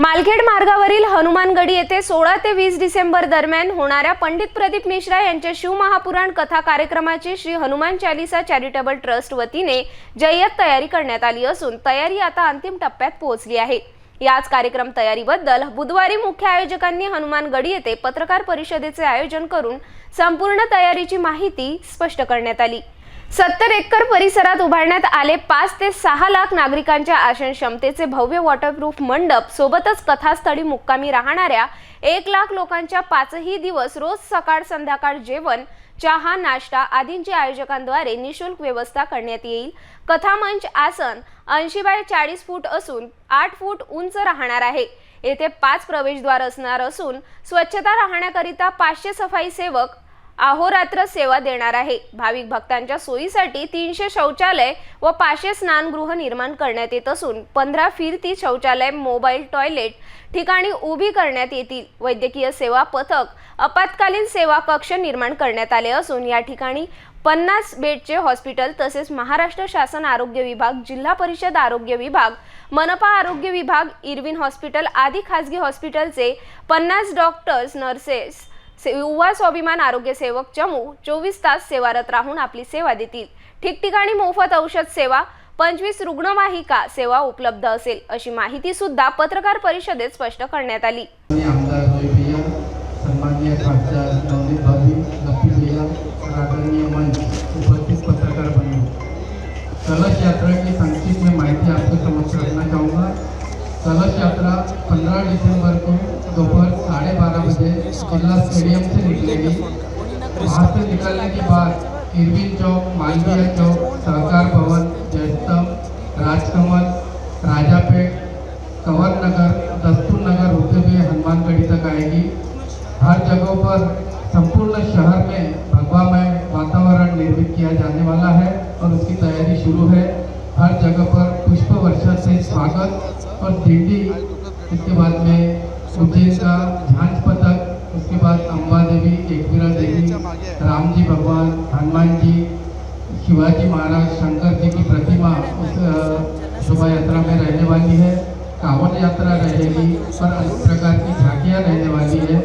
मालखेड मार्गावरील हनुमानगडी येथे सोळा ते वीस डिसेंबर दरम्यान होणाऱ्या पंडित प्रदीप मिश्रा यांच्या शिवमहापुराण कथा कार्यक्रमाची श्री हनुमान चालिसा चॅरिटेबल ट्रस्ट वतीने जय्यत तयारी करण्यात आली असून तयारी आता अंतिम टप्प्यात पोहोचली आहे. याच कार्यक्रम तयारीबद्दल बुधवारी मुख्य आयोजकांनी हनुमानगडी येथे पत्रकार परिषदेचे आयोजन करून संपूर्ण तयारीची माहिती स्पष्ट करण्यात आली. सत्तर एकर परिसरात उभारण्यात आले पाच ते सहा लाख नागरिकांच्या आसन क्षमतेचे भव्य वॉटरप्रूफ मंडप. सोबतच कथास्थळी मुक्कामी राहणाऱ्या एक लाख लोकांच्या पाचही दिवस रोज सकाळ संध्याकाळ जेवण चहा नाश्ता आदींची आयोजकांद्वारे निशुल्क व्यवस्था करण्यात येईल. कथामंच आसन ऐंशी बाय चाळीस फूट असून आठ फूट उंच राहणार आहे. येथे पाच प्रवेशद्वार असणार असून स्वच्छता राहण्याकरिता पाचशे सफाई सेवक अहोरात्र सेवा देणार आहे. भाविक भक्तांच्या सोयीसाठी तीनशे शौचालय व पाचशे स्नानगृह निर्माण करण्यात येत असून पंधरा फिरती शौचालय मोबाईल टॉयलेट ठिकाणी उभी करण्यात येतील. वैद्यकीय सेवा पथक आपत्कालीन सेवा कक्ष निर्माण करण्यात आले असून या ठिकाणी पन्नास बेडचे हॉस्पिटल तसेच महाराष्ट्र शासन आरोग्य विभाग जिल्हा परिषद आरोग्य विभाग मनपा आरोग्य विभाग इरविन हॉस्पिटल आदी खासगी हॉस्पिटलचे पन्नास डॉक्टर्स नर्सेस युवा स्वाभिमान आरोग्य सेवक चमू चोवीस तास सेवारत राहून आपली सेवा देतील. ठिकठिकाणी मोफत औषध सेवा पंचवीस रुग्णवाहिका सेवा उपलब्ध असेल अशी माहिती सुद्धा पत्रकार परिषदेत स्पष्ट करण्यात आली. उपस्थित पत्रकार बंधु. कलश यात्रा की संक्षिप्त में माहिती आपके समक्ष रखना चाहूँगा. कलश यात्रा 15 दिसंबर को दोपहर साढ़े बारह बजे जिला स्टेडियम से निकलेगी वहाँ से निकलने के बाद इरविन चौक मालवीय चौक सहकार भवन जयस्तंभ राजकमल राजापेट कंवर नगर दस्तूर नगर होते हुए हनुमानगढ़ी तक आएगी हर जगहों पर संपूर्ण शहर में भगवामय वातावरण निर्मित किया जाने वाला है और उसकी तैयारी शुरू है हर जगह पर पुष्प वर्षा से स्वागत और दिंडी उसके बाद में उज्जैन का झांझ पथक उसके बाद अम्बा देवी, एकवीरा देवी, राम जी भगवान, हनुमान जी, शिवाजी महाराज, शंकर जी की प्रतिमा उस शोभा यात्रा में रहने वाली है, कांवड़ यात्रा रहेगी और अनेक प्रकार की झांकियाँ रहने वाली है।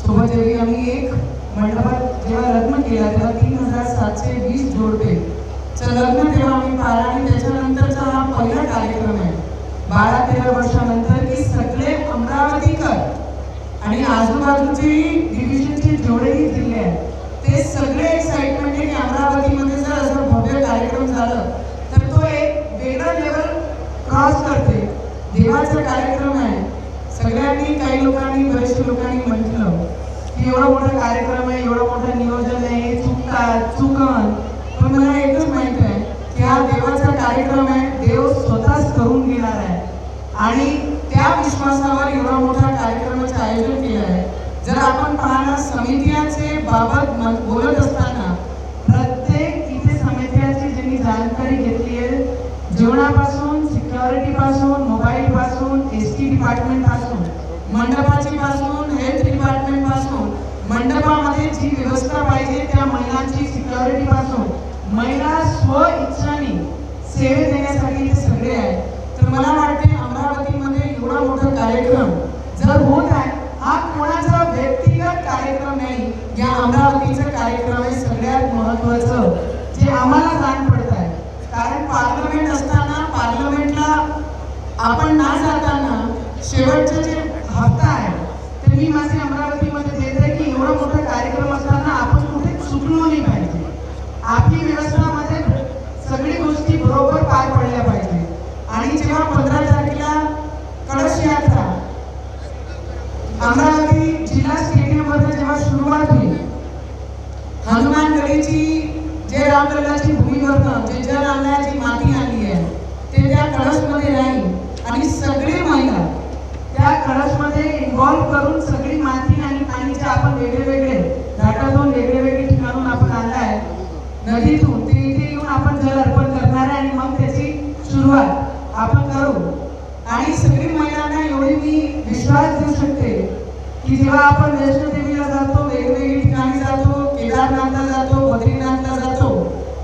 सोबत जेवी आम्ही एक मंडपात जेव्हा लग्न केला तेव्हा तीन हजार सातशे वीस जोडपे. लग्न तेव्हा आम्ही पाहिला आणि त्याच्यानंतरचा हा पहिला कार्यक्रम आहे. बारा तेरा वर्षानंतर की सगळे अमरावतीकर आणि आजूबाजूचे डिव्हिजनचे जेवढेही जिल्हे आहेत ते सगळे एक्साइटमेंट आहे की अमरावतीमध्ये जर असं भव्य कार्यक्रम झालं तर तो एक वेगळा लेवल क्रॉस करते. देवाचा कार्यक्रम आहे. सगळ्यांनी काही लोकांनी बरेचशे लोकांनी म्हटलं की एवढा मोठा कार्यक्रम आहे एवढं मोठं नियोजन आहे चुकतात चुकन. पण मला एकच माहीत आहे की हा देवाचा कार्यक्रम आहे देव स्वतःच करून घेणार आहे. आणि त्या विश्वासावर एवढा मोठा कार्यक्रमाचं आयोजन केलं आहे. जर आपण पाहणार समित्याचे बाबत बोलत असताना प्रत्येक इथे समित्याची ज्यांनी जानकारी घेतली आहे जेवणापासून सिक्युरिटी डिपार्टमेंटपासून मंडपाची पासून हेल्थ डिपार्टमेंटपासून मंडपामध्ये जी व्यवस्था पाहिजे त्या महिलांची सिक्युरिटी पासून महिला स्व इच्छाने सेवे देण्यासाठी ते सगळे आहे तर मला वाटते अमरावतीमध्ये एवढा मोठा कार्यक्रम जर होत आहे हा कोणाचा व्यक्तिगत कार्यक्रम नाही या अमरावतीचा कार्यक्रम आहे सगळ्यात महत्वाचं जे आम्हाला जाण पडत आहे. कारण पार्लमेंट असताना पार्लमेंटला आपण ना जाताना शेवटचं जे हप्ता आहे ते मी माझे अमरावतीमध्ये देत आहे की एवढा मोठा कार्यक्रम असताना आपण कुठे चुकलो नाही पाहिजे. आपली व्यवस्थामध्ये सगळी गोष्टी बरोबर पार पडल्या पाहिजे. आणि जेव्हा पंधरा तारखेला कळश यात्रा अमरावती जिल्हा स्टेडियममध्ये जेव्हा सुरुवात होईल हनुमान गडीची जे रामलल्लाची भूमीवरनं जे जल आणण्याची माती आणली आहे ते त्या कळशमध्ये राहील आणि सगळे महिला त्या कळशमध्ये इन्व्हॉल्व करून सगळी माती आणि पाणी जे आपण वेगळे वेगळे घाटातून वेगळे वेगळे ठिकाणून आपण आणलाय नदीतून ते इथे येऊन आपण जल अर्पण करणार आहे आणि मग त्याची सुरुवात आपण करू आणि सगळी महिलांना एवढी मी विश्वास देऊ शकते की जेव्हा आपण वैष्णोदेवीला जातो वेगवेगळी ठिकाणी जातो केदारनाथला जातो बद्रीनाथला जातो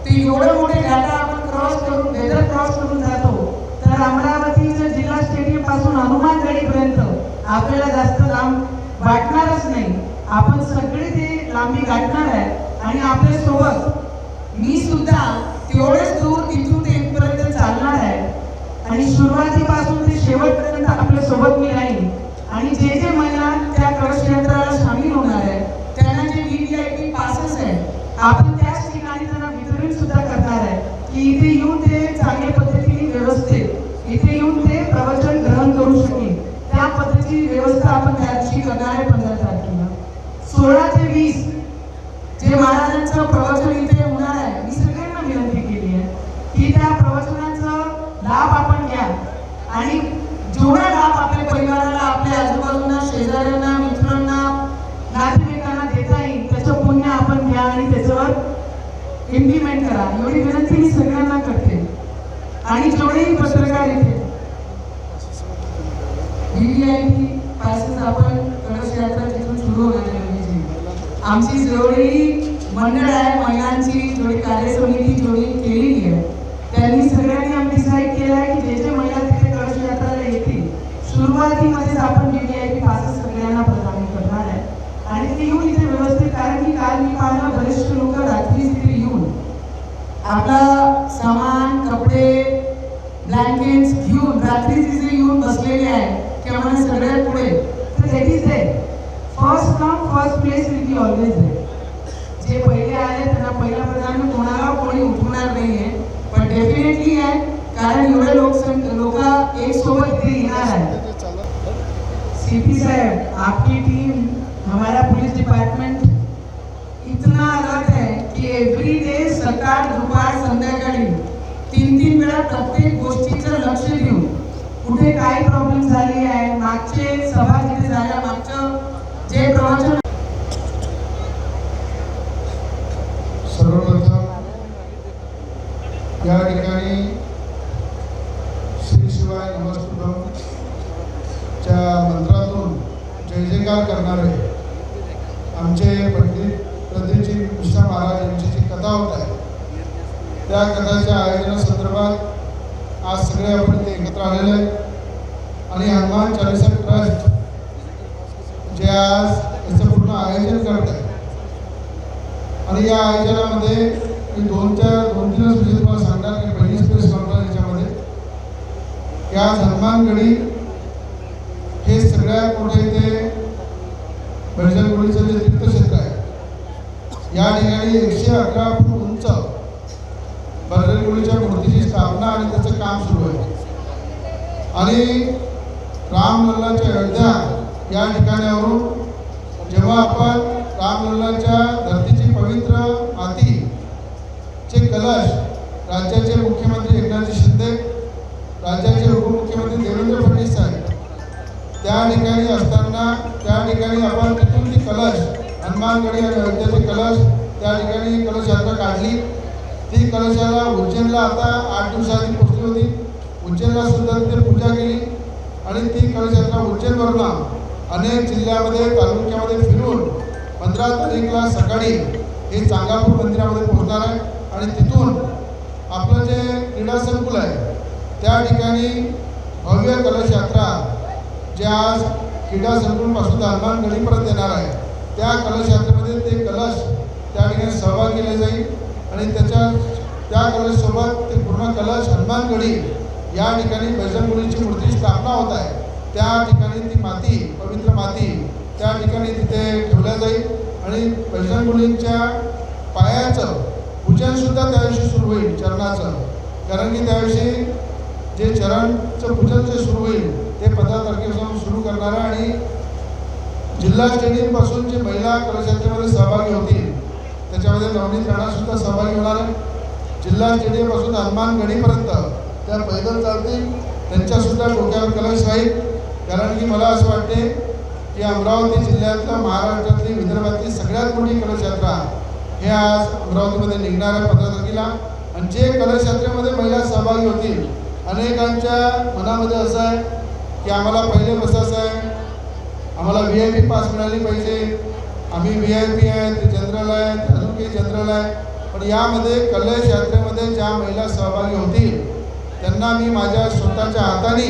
ते एवढे मोठे घाटा आपण क्रॉस करून वेदर क्रॉस करून जातो तर अमरावतीच्या जिल्हा स्टेडियमपासून हनुमान गडीपर्यंत आपल्याला जास्त लांब वाटणारच नाही. आपण सगळे ते लांबी गाठणार आहे आणि आपल्यासोबत मी सुद्धा तेवढेच दूर तिथून ते एकपर्यंत चालणार आहे. आणि सुरुवातीपासून ते शेवटपर्यंत आपल्यासोबत मी राहील आणि जे जे महिला त्या कळश यंत्राला सामील होणार आहे त्यांना जे व्हीव्हीआयपी पासेस आहे आपण त्याच ठिकाणी त्यांना वितरण सुद्धा करणार आहे की इथे येऊन ते चांगल्या पद्धतीने व्यवस्थित इथे येऊन ते प्रवचन त्या व्यवस्था आपण त्याची करणार आहे पंधरा तारखेला. सोळा ते वीस जे महाराजांचं प्रवचन इथे होणार आहे मी सगळ्यांना विनंती केली आहे की त्या प्रवचनाचा लाभ आपण घ्या. आणि जेवढा लाभ आपल्या परिवाराला आपल्या आजूबाजूंना शेजाऱ्यांना मित्रांना नातेवाईकांना देता येईल त्याचं पुण्य आपण घ्या आणि त्याच्यावर इम्प्लिमेंट करा. एवढी विनंती मी सगळ्यांना करते. आणि जेवढेही पत्रकार इथे आपण कळश यात्रा तिथून सुरू होणार आहे आमची. जेवढी मंडळ आहे महिलांची जेवढी कार्यसमिती जेवढी केलेली आहे. त्यांनी सगळ्यांनी आम्ही डिसाईड केलं आहे की जे जे महिला तिथे कळश यात्राला येतील सुरुवातीमध्येच आपण व्हीव्हीआयपी पासेस सगळ्यांना प्रदान करणार आहे. आणि ते येऊन इथे व्यवस्थित कारण की काल मी पाहिलं बरेचसे लोक रात्री इथे येऊन आपला सामान कपडे ब्लँकेट्स घेऊन रात्री तिथे येऊन बसलेले आहे की आम्हाला सगळ्यात पुढे. तर that is that first come first place will be always that जे पहिले आले त्यांना पहिला प्रधान कोणाला कोणी उठवणार नाही आहे पण डेफिनेटली आहे कारण एवढे लोकसंख्या लोक एक सोबत इथे येणार आहे सीपी साहब आपकी टीम हमारा पुलिस डिपार्टमेंट इतना अलर्ट है की एव्हरी डे सकाळ दुपार संध्याकाळी तीन तीन वेळा प्रत्येक गोष्टीचं लक्ष देऊन कुठे काय प्रॉब्लेम झाली आहे मागचे सभा जिथे झाल्या मागचं जे प्रवचन सर्वप्रथम या ठिकाणी श्री शिवाय नमस्तुभम च्या मंत्रातून जय जयकार करणारे आमचे पंडित प्रदीपजी मिश्रा महाराज यांची जी कथा होत आहे त्या कथाच्या आयोजनासंदर्भात आज सगळे आपण एकत्र आलेले आहे आणि हनुमान चालिसा ट्रस्ट जे आज याचं पूर्ण आयोजन करत आहे. आणि या आयोजनामध्ये मी दोन चार दोन तीनच म्हणजे तुम्हाला सांगणार की पहिलीच प्रेस कॉन्फरन्स याच्यामध्ये. की आज हनुमानगडी हे सगळ्यात मोठे ते बैजलगुडीचं जे तीर्थक्षेत्र आहे या ठिकाणी एकशे अकरा फूट उंच बर्दलगुडीच्या मूर्तीची स्थापना आणि त्याचं काम सुरू आहे. आणि रामलल्लाच्या अयोध्या या ठिकाणावरून जेव्हा आपण रामलल्लाच्या धरतीची पवित्र माती चे कलश राज्याचे मुख्यमंत्री एकनाथजी शिंदे राज्याचे उपमुख्यमंत्री देवेंद्र फडणवीस साहेब त्या ठिकाणी असताना त्या ठिकाणी आपण तिथून ती कलश हनुमानगडी आणि अयोध्याचे कलश त्या ठिकाणी कलश यात्रा काढली. ती कलशाला उज्जैनला आता आठ दिवसाआधी पोचली होती. उज्जैनला सुद्धा तिथे पूजा केली. आणि ती कलश उज्जैनवरनं अनेक जिल्ह्यामध्ये तालुक्यामध्ये फिरून पंधरा तारीखला सकाळी हे चांगापूर मंदिरामध्ये पोहोचणार आहे. आणि तिथून आपलं जे क्रीडा संकुल आहे त्या ठिकाणी भव्य कलश यात्रा जे आज क्रीडा संकुलपासून हनुमान गडीपर्यंत येणार आहे त्या कलश यात्रेमध्ये ते कलश त्या ठिकाणी सहभाग केले जाईल. आणि त्याच्या त्या कलशसोबत ते पूर्ण कलश हनुमानगढी या ठिकाणी बजरंगबलीची मूर्ती स्थापना होत आहे. त्या ठिकाणी ती माती पवित्र माती त्या ठिकाणी तिथे ठेवल्या जाईल आणि बजरंगबलींच्या पायाचं पूजनसुद्धा त्याविषयी सुरू होईल चरणाचं. कारण की त्याविषयी जे चरणचं पूजन जे सुरू होईल ते पंधरा तारखेपासून सुरू करणार आहे आणि जिल्हा स्टेडियमपासून जे महिला कलशयात्रेमध्ये सहभागी होतील त्याच्यामध्ये नवनीत राणासुद्धा सहभागी होणार आहे जिल्हा स्टेडियमपासून हनुमान गडीपर्यंत त्या पैदल चालतील. त्यांच्यासुद्धा डोक्यावर कलश राहील. कारण की मला असं वाटते की अमरावती जिल्ह्यातलं महाराष्ट्रातली विदर्भातली सगळ्यात मोठी कलशयात्रा हे आज अमरावतीमध्ये निघणार आहे पंधरा तारखेला. आणि जे कलशयात्रेमध्ये महिला सहभागी होतील अनेकांच्या मनामध्ये असं आहे की आम्हाला पहिले बसायचं आहे. आम्हाला व्ही आय पी पास मिळाली पाहिजे. आम्ही व्ही आय पी आहे ते जनरल आहे ते अजून काही जनरल आहे. पण यामध्ये कलश यात्रेमध्ये ज्या महिला सहभागी होतील त्यांना मी माझ्या स्वतःच्या हाताने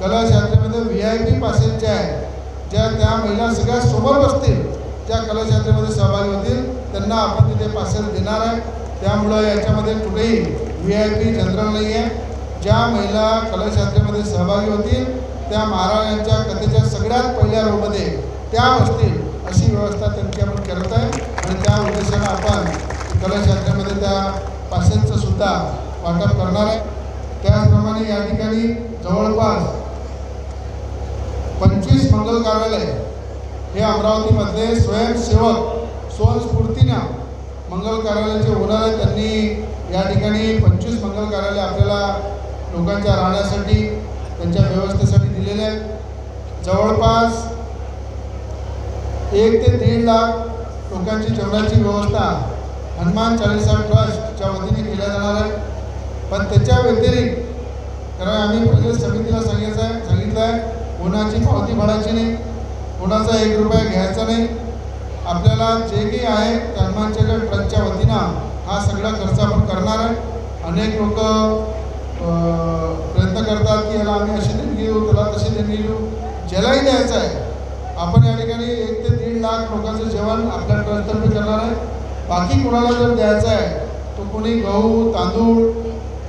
कलश यात्रेमध्ये व्ही आय पी पासेस ज्या आहे ज्या त्या महिला सगळ्या समोर बसतील त्या कलश यात्रेमध्ये सहभागी होतील त्यांना आपण तिथे पासेस देणार आहे. त्यामुळं याच्यामध्ये कुठेही व्ही आय पी जनरल नाही आहे. ज्या महिला कलश यात्रेमध्ये सहभागी होतील त्या महाराजांच्या कथेच्या सगळ्यात पहिल्या रोमध्ये त्या बसतील अशी व्यवस्था त्यांची आपण करत आहे. आणि त्या उद्देशानं आपण कलश यात्रेमध्ये त्या पासेसचं सुद्धा वाटप करणार आहे. त्याचप्रमाणे या ठिकाणी जवळपास पंचवीस मंगल कार्यालय हे अमरावतीमधले स्वयंसेवक स्वस्फूर्तीनं मंगल कार्यालयाचे ओनर आहेत. त्यांनी या ठिकाणी पंचवीस मंगल कार्यालय आपल्याला लोकांच्या राहण्यासाठी त्यांच्या व्यवस्थेसाठी दिलेले आहेत. जवळपास एक ते दीड लाख लोकांची जेवणाची व्यवस्था हनुमान चाळीसा ट्रस्टच्या वतीने केल्या जाणार आहे. पण त्याच्या व्यतिरिक्त कारण आम्ही पहिले समितीला सांगायचं आहे सांगितलं आहे कोणाची पावती भरायची नाही कोणाचा एक रुपया घ्यायचा नाही. आपल्याला जे काही आहे त्या हनुमान ट्रस्टच्या वतीनं हा सगळा खर्च आपण करणार आहे. अनेक लोक प्रयत्न करतात की याला आम्ही अशी देणगी देऊ त्याला तशी देणगी देऊ. ज्यालाही द्यायचं आहे आपण या ठिकाणी एक ते दीड लाख लोकांचं जेवण आपल्या ट्रस्टतर्फे करणार आहे. बाकी कोणाला जर द्यायचं आहे तो कोणी गहू तांदूळ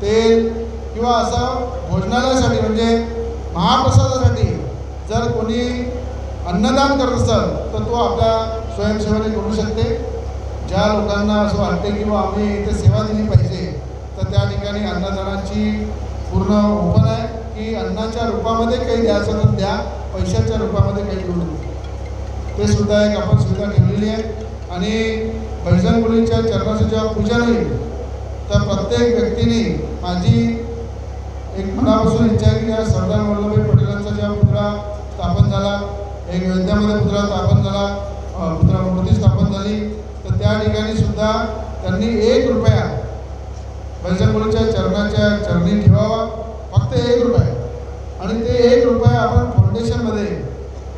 तेल किंवा असं भोजनालयासाठी म्हणजे महाप्रसादासाठी जर कोणी अन्नदान करत असेल तर तो आपल्या स्वयंसेवेने करू शकते. ज्या लोकांना असं वाटते की बा आम्ही इथे सेवा दिली पाहिजे तर त्या ठिकाणी अन्नदानाची पूर्ण ओपन आहे की अन्नाच्या रूपामध्ये काही द्यायचं तर द्या पैशाच्या रूपामध्ये काही देऊ नका. ते सुद्धा एक आपण सुविधा ठेवलेली आहे. आणि भजन मुलींच्या चरणाचं जेव्हा पूजन होईल तर प्रत्येक व्यक्तीने माझी एक मनापासून इच्छा आहे की या सरदार वल्लभभाई पटेलांचा जेव्हा पुतळा स्थापन झाला एक अयोध्यामध्ये पुतळा स्थापन झाला पुतळा मूर्ती स्थापन झाली तर त्या ठिकाणी सुद्धा त्यांनी एक रुपया भजन चरणाच्या चरणी ठेवावा फक्त एक रुपया. आणि ते एक रुपया आपण फाउंडेशनमध्ये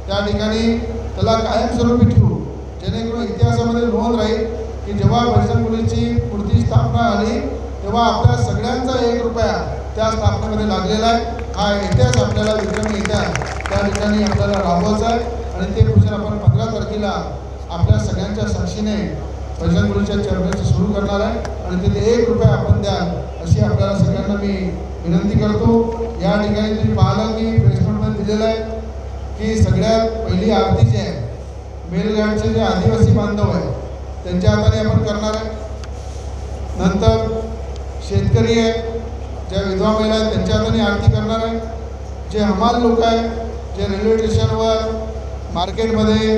त्या ठिकाणी त्याला कायमस्वरूपी ठेवू जेणेकरून इतिहासामध्ये नोंद राहील की जेव्हा भजन स्थापना आली तेव्हा आपल्या सगळ्यांचा एक रुपया त्या स्थापनेमध्ये लागलेला आहे. हा इतिहास आपल्याला विक्रमी इतिहास त्या ठिकाणी आपल्याला राबवायचा आहे. आणि ते पूजन आपण पंधरा तारखेला आपल्या सगळ्यांच्या साक्षीने भजन गुरुच्या चरणाचं सुरू करणार आहे. आणि तिथे एक रुपया आपण द्याल अशी आपल्याला सगळ्यांना मी विनंती करतो. या ठिकाणी तुम्ही पाहिलं की प्रेसमेंटमध्ये दिलेलं आहे की सगळ्यात पहिली आरती जी आहे मेलगाडचे जे आदिवासी बांधव आहे त्यांच्या हाताने आपण करणार आहे. नंतर शेतकरी आहे ज्या विधवा महिला आहेत त्यांच्या हाताने आरती करणार आहे. जे हमाल लोक आहे जे रेल्वे स्टेशनवर मार्केटमध्ये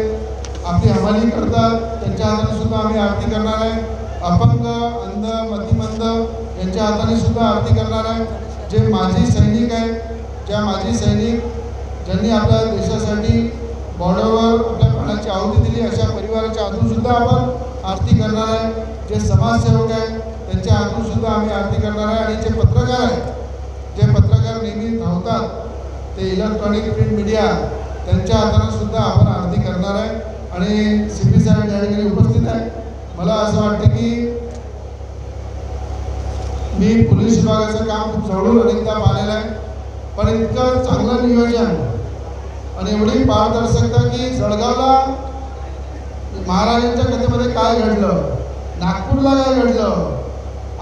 आपली हमाली करतात त्यांच्या हाताने सुद्धा आम्ही आरती करणार आहे. अपंग अंध मतिमंद यांच्या हाताने सुद्धा आरती करणार आहे. जे माजी सैनिक आहे ज्या माजी सैनिक ज्यांनी आपल्या देशासाठी बॉर्डरवर आपल्या प्राणाची आहुती दिली अशा परिवाराच्या हातून सुद्धा आपण आरती करणार आहे. जे समाजसेवक आहेत त्यांच्या हातून सुद्धा आम्ही आरती करणार आहे आणि जे पत्रकार आहेत जे पत्रकार नेहमी धावतात ते इलेक्ट्रॉनिक प्रिंट मीडिया त्यांच्या हाताने सुद्धा आपण आरती करणार आहे. आणि सी पी साहेब या ठिकाणी उपस्थित आहे. मला असं वाटतं की मी पोलीस विभागाचं काम खूप जवळून अनेकदा पाहिलेलं आहे. पण इतकं चांगलं नियोजन आणि एवढी पारदर्शकता की जळगावला महाराजांच्या कथेमध्ये काय घडलं नागपूरला काय घडलं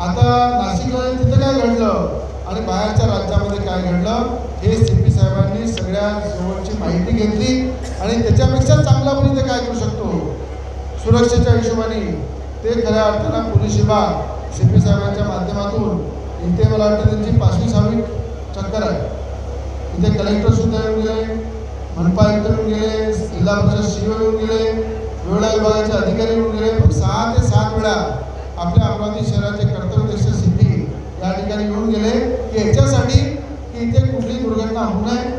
आता नाशिकला तिथं काय घडलं? आणि बाहेरच्या राज्यामध्ये काय घडलं? हे सी पी साहेबांनी सगळ्या जवळची माहिती घेतली आणि त्याच्यापेक्षा चांगला आपण काय करू शकतो? सुरक्षेच्या हिशोबाने ते खऱ्या अर्थानं पोलीस विभाग सी पी साहेबांच्या माध्यमातून इथे मला वाटतं त्यांची पाचवी सहावी चक्कर आहे. इथे कलेक्टर सुद्धा येऊन गेले मनपा आयुक्त येऊन गेले जिल्हा परिषद सीओ येऊन गेले वेगवेगळ्या विभागाचे अधिकारी येऊन गेले. पण सहा ते सात वेळा आपल्या अमरावती शहराचे या ठिकाणी गेले की याच्यासाठी की इथे कुठली दुर्घटना होऊ नये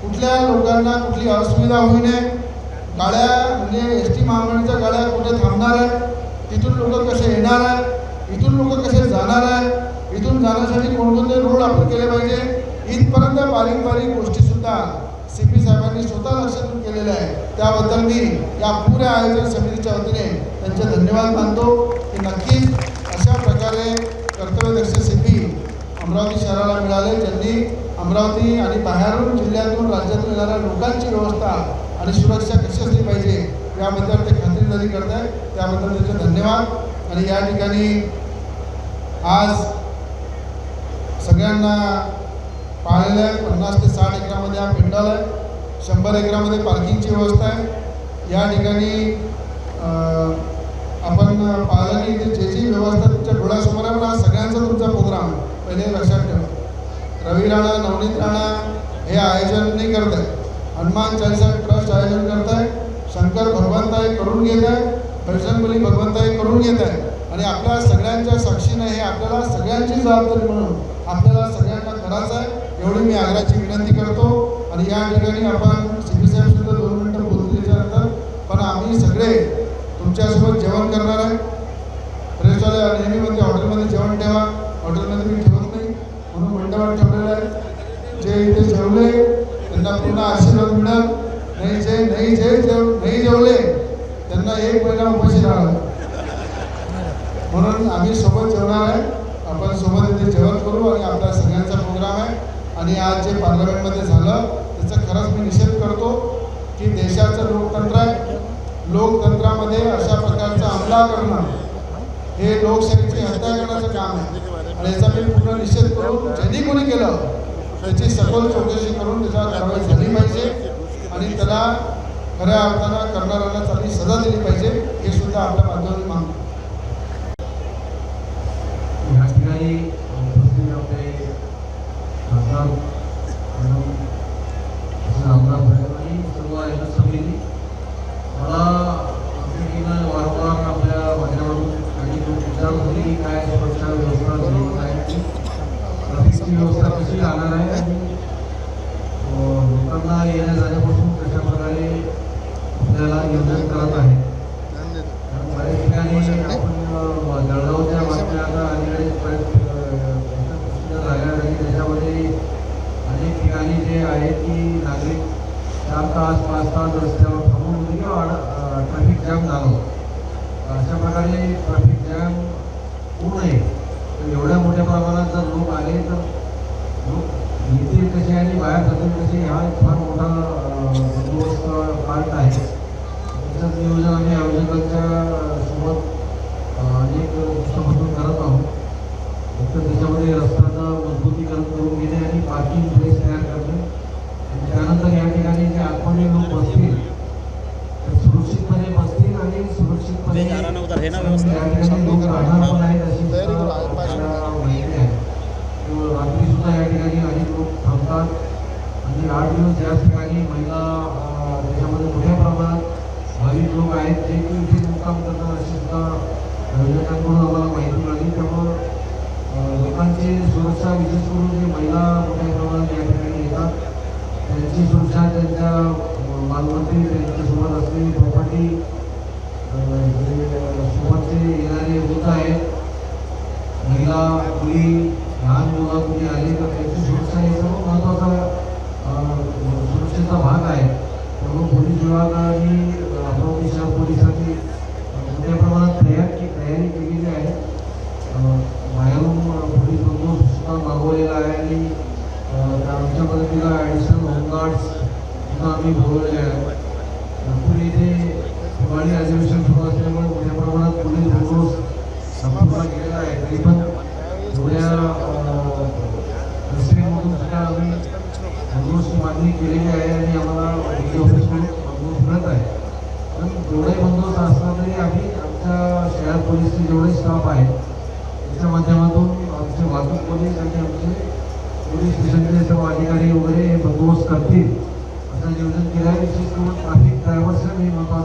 कुठल्या लोकांना कुठली असुविधा होऊ नये. गाड्या म्हणजे एस टी महामंडळाच्या गाड्या कुठे थांबणार आहे तिथून लोक कसे येणार आहे इथून लोक कसे जाणार आहे इथून जाण्यासाठी कोणकोणते रोड आपण केले पाहिजे इथपर्यंत बारीक बारीक गोष्टीसुद्धा सी पी साहेबांनी स्वतः लक्ष केलेलं आहे. त्याबद्दल मी या पुऱ्या आयोजन समितीच्या वतीने त्यांचे धन्यवाद मानतो. की नक्कीच अशा प्रकारे कर्तव्यदक्ष अमरावती शहराला मिळाले. ज्यांनी अमरावती आणि बाहेरून जिल्ह्यातून राज्यातून येणाऱ्या लोकांची व्यवस्था आणि सुरक्षा कशी असली पाहिजे याबद्दल ते खात्रीदारी करत आहे त्याबद्दल त्यांचे धन्यवाद. आणि या ठिकाणी आज सगळ्यांना पाळलेलं आहे. पन्नास ते साठ एकरामध्ये हा पेंडॉल आहे. शंभर एकरामध्ये पार्किंगची व्यवस्था आहे. या ठिकाणी आपण पाहिलं की जे जी व्यवस्था तुमच्या डोळ्यासमोर आहे पण हा सगळ्यांचा तुमचा प्रोग्राम आहे. पहिले लक्षात ठेवा. रवी राणा नवनीत राणा हे आयोजन नाही करत आहे हनुमान चालीसा ट्रस्ट आयोजन करत आहे शंकर भगवंताई करून घेत आहे बजरंगबली भगवंताई करून घेत आहे आणि आपल्या सगळ्यांच्या साक्षीनं हे आपल्याला सगळ्यांची जबाबदारी म्हणून आपल्याला सगळ्यांना करायचं आहे एवढी मी आग्राची विनंती करतो. आणि या ठिकाणी आपण सी पी सुद्धा दोन मिनटं बोलतील त्याच्यानंतर. पण आम्ही सगळे तुमच्यासोबत जेवण करणार आहे. प्रेसवाले नेहमी हॉटेलमध्ये जेवण ठेवा. हॉटेलमध्ये मी म्हणून मंडपात आहे जे इथे जेवले त्यांना पूर्ण आशीर्वाद मिळाल. नाही जे नाही जे जेव नाही जेवले त्यांना एक महिना उपाशी राहावं. म्हणून आम्ही सोबत जेवणार आहे. आपण सोबत इथे जेवण करू आणि आपला सगळ्यांचा प्रोग्राम आहे. आणि आज जे पार्लमेंटमध्ये झालं त्याचा खरंच मी निषेध करतो की देशाचं लोकतंत्र आहे. लोकतंत्रामध्ये अशा प्रकारचा हमला करणं हे लोकशाहीची हत्या करण्याचं काम आहे. आणि याचा मी पूर्ण निषेध करून ज्यांनी कोणी केलं त्याची सखोल चौकशी करून त्याच्यावर कारवाई झाली पाहिजे आणि त्याला खऱ्या अर्थानं करणाऱ्यांना चांगली सजा दिली पाहिजे हे सुद्धा आपल्या माध्यमातून मागतो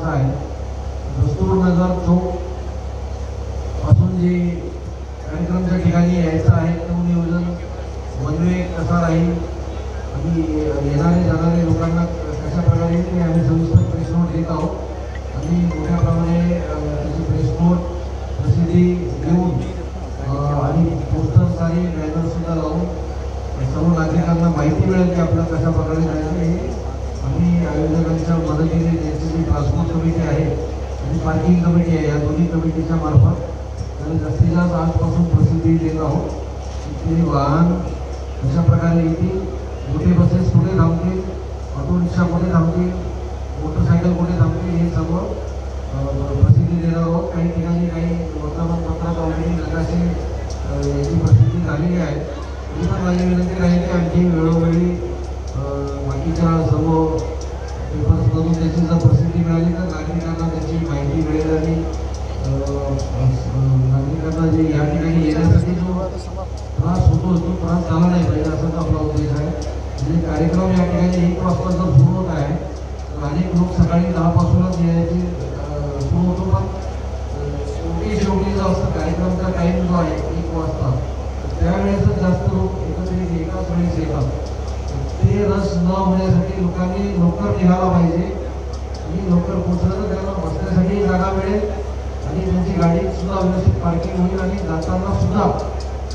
आहे. दस्तूर नगर चौकपासून जे याची प्रसिद्धी झालेली आहे. तरी पण माझी विनंती राहील की आणखी वेळोवेळी बाकीच्या सर्व पेपर्समधून त्याची जर प्रसिद्धी मिळाली तर नागरिकांना त्याची माहिती मिळेल आणि नागरिकांना जे या ठिकाणी येण्यासाठी जो त्रास होतो तो त्रास झाला नाही पाहिजे असाच आपला उद्देश आहे. म्हणजे कार्यक्रम या ठिकाणी एक वाजता जर सुरू होत आहे तर अनेक लोक सकाळी दहापासूनच यायची सुरू होतो. पण शेवटी शेवटी जो असतो कार्यक्रमचा टाईम जो आहे. एक वाजता. त्यावेळेसच जास्त लोक एकत्रित एकाच वेळेस येतात ते रस न होण्यासाठी लोकांनी लवकर निघाला पाहिजे. आणि लवकर पोचलं तर त्यांना बसण्यासाठी जागा मिळेल. आणि त्यांची गाडी सुद्धा व्यवस्थित पार्किंग होईल आणि जाताना सुद्धा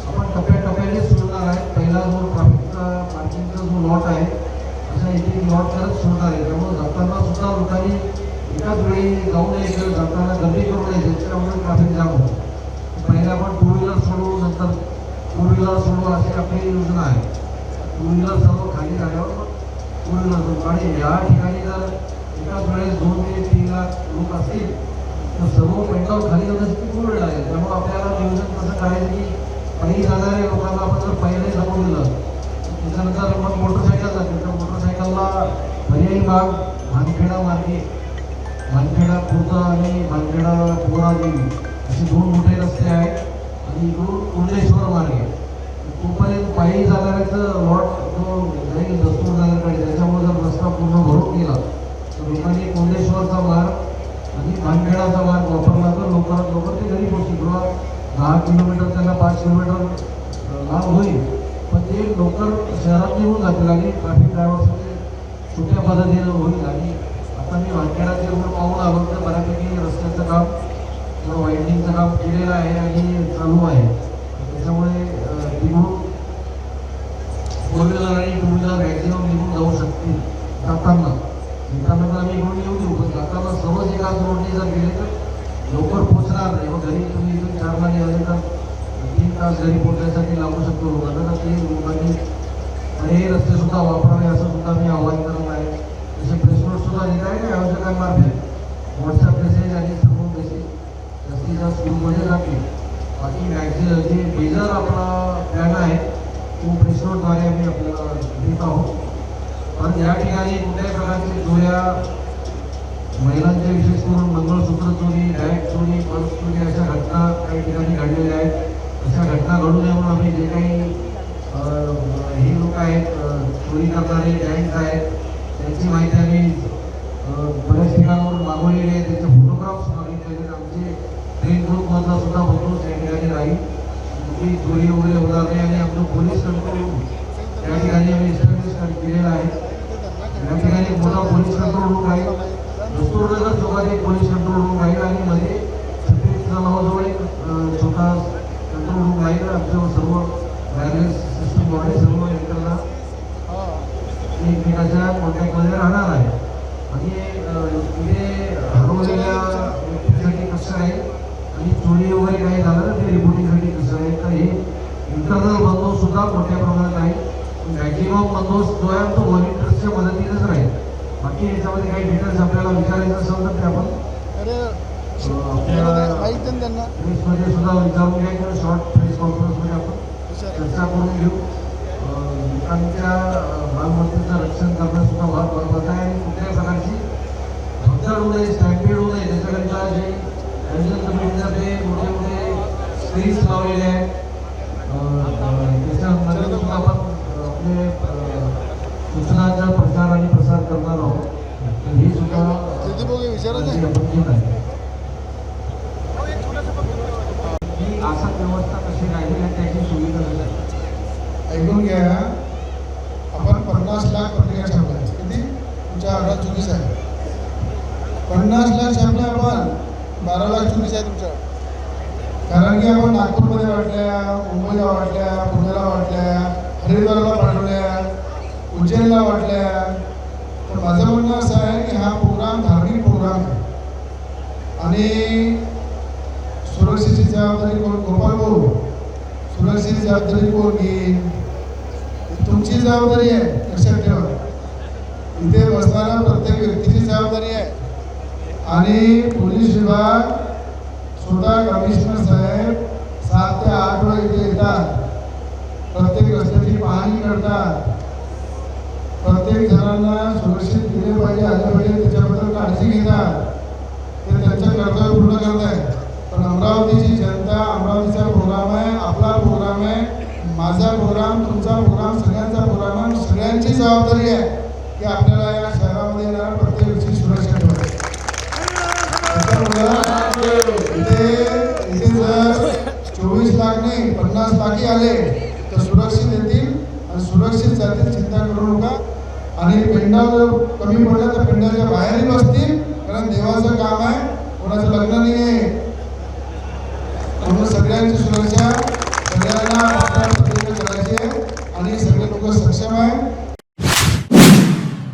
आपण टप्प्याटप्प्याने सोडणार आहे. पहिला जो ट्रॅफिकचा पार्किंगचा जो लॉट आहे अशा एक एक लॉट करत सोडणार आहे. त्यामुळे जाताना सुद्धा लोकांनी एकाच वेळी जाऊ नये जाताना गर्दी करू नये ज्याच्यामुळे ट्रॅफिक जाम होतं पहिले आपण टू व्हीलर सोडू नंतर टू व्हीलर सोडू अशी आपली योजना आहे. टू व्हीलर सर्व खाली झाल्यावर टू व्हीलर सोडू. आणि या ठिकाणी जर एकाच वेळेस दोन ते तीन लाख लोक असतील तर सर्व पेट्रोल खाली जाण्यासाठी खूप वेळ लागेल त्यामुळे आपल्याला नियोजन कसं करायचं की काही जाणाऱ्या लोकांना आपण जर पहिले जमवून दिलं त्याच्यानंतर मग मोटरसायकल जाते तर मोटरसायकलला पर्यायी भाग भानखेडा मार्गे. भानखेडा खुर्द आणि भानखेडा पोरादेवी असे दोन मोठे रस्ते आहेत आणि इकडून मार्ग मार्गे तोपर्यंत पायी जाणाऱ्याचं लॉट जो जाईल दस्तूर जाण्याकडे त्याच्यामुळे जर रस्ता पूर्ण भरून गेला तर लोकांनी कुंडेश्वरचा मार्ग आणि भानखेडाचा मार्ग वापरला तर लवकरात लवकर ते घरी पोहोचतील किंवा दहा किलोमीटर त्यांना पाच किलोमीटर अ, लांब होईल पण ते लवकर शहरात निघून जातील आणि ट्रॅफिक ड्रायव्हरसाठी छोट्या पद्धतीनं होईल आणि आता मी भानखेडाचे रोड पाहून आलो तर बऱ्यापैकी रस्त्याचं काम किंवा वाईंडिंगचं काम केलेलं आहे आणि चालू आहे. त्याच्यामुळे अ, फोर व्हीलर आणि टू व्हीलर मॅक्झिमम निघून जाऊ शकतील जाताना. येताना तर आम्ही इकडून येऊ देऊ पण जाताना सहज एकाच रोडने जर गेले तर लवकर पोहोचणार नाही. मग घरी तुम्ही इथून चारला आले तर तीन तास घरी पोहोचण्यासाठी लागू शकतो लोकांना. तर ते लोकांनी हे रस्ते सुद्धा वापरावे असं सुद्धा मी आवाहन करत आहे. जसे प्रेस नोट सुद्धा देत आहे ना आयोजकांमार्फत. व्हॉट्सअप मेसेज आणि त्यांच्या स्कूलमध्ये जातील बाकी मॅक्झिमम जे मेजर आपला प्लॅन आहे. तो प्रेसनोटद्वारे आम्ही आपल्याला देत आहोत. पण या ठिकाणी कुठल्याही प्रकारची चोऱ्या महिलांच्या विशेष करून मंगळसूत्र चोरी बॅग चोरी पर्स चोरी अशा घटना काही ठिकाणी घडलेल्या आहेत. अशा घटना घडू नये म्हणून आम्ही जे काही हे लोक आहेत चोरी करणारे गँग्स आहेत त्यांची माहिती आम्ही बऱ्याच ठिकाणावरून मागवलेली आहे. त्यांचे फोटोग्राफ्स ट्रेन सुद्धा फोटोज या ठिकाणी राहील. कुठली चोरी वगैरे होणार नाही आणि आपलं पोलीस कंट्रोल त्या ठिकाणी आम्ही इस्टॅब्लिश केलेलं आहे. त्या ठिकाणी मोठा पोलीस कंट्रोल रूम राहील दस्तूरनगर चौकात एक पोलीस कंट्रोल रूम राहील आणि मध्ये छत्तीस नावाजवळ एक छोटा कंट्रोल रूम राहील आमच्या सर्व वायरलेस सिस्टमद्वारे सर्व यंत्रणा एकमेकाच्या कॉन्टॅक्टमध्ये राहणार आहे. आणि अ, इथे हरवलेल्या व्यक्तीसाठी कसं आहे आणि चोरी वगैरे काही झालं तर ते रिपोर्टिंगसाठी कसं आहे. तर हे इंटरनल बंदोबस्त सुद्धा मोठ्या प्रमाणात आहे मॅक्झिमम बंदोबस्त जो आहे तो व्हॉलिंटियर्सच्या मदतीनेच राहील. बाकी याच्यामध्ये काही डिटेल्स आपल्याला विचारायचं असेल तर ते आपण प्रेसमध्ये सुद्धा विचारून घ्या किंवा शॉर्ट प्रेस कॉन्फरन्समध्ये आपण चर्चा करून घेऊ. लोकांच्या मालमत्तेचं रक्षण करणं सुद्धा फार महत्त्वाचं आहे आणि कुठल्याही प्रकारची भगदाड होऊ नये स्टॅम्पेड होऊ नये त्याच्याकरिता जे तसेच समितीतर्फे मोठे मोठे स्क्रीन्स लावलेले आहेत. आपण आपले सूचनाचा प्रचार आणि प्रसार करणार आहोत. तर ही सुद्धा आपण घेत आहे प्रत्येक रस्त्याची पाहणी करतात. प्रत्येक जणांना सुरक्षित दिले पाहिजे आले पाहिजे त्याच्याबद्दल काळजी घेतात. ते त्यांचं कर्तव्य पूर्ण करत आहे पण अमरावतीची जनता अमरावतीचा प्रोग्राम आहे आपला प्रोग्राम आहे माझा प्रोग्राम तुमचा प्रोग्राम सगळ्यांचा प्रोग्राम आहे सगळ्यांची जबाबदारी आहे की आपल्याला या शहरामध्ये येणाऱ्या प्रत्येक व्यक्ती सुरक्षित इथे जर चोवीस लाख नाही पन्नास लाखी आले त्याची चिंता करू नका. आणि पिंडा जर कमी पडल्या तर पिंडाच्या बाहेरही बसतील. कारण देवाचं काम आहे कोणाचं लग्न नाही आहे म्हणून सगळ्यांची सुरक्षा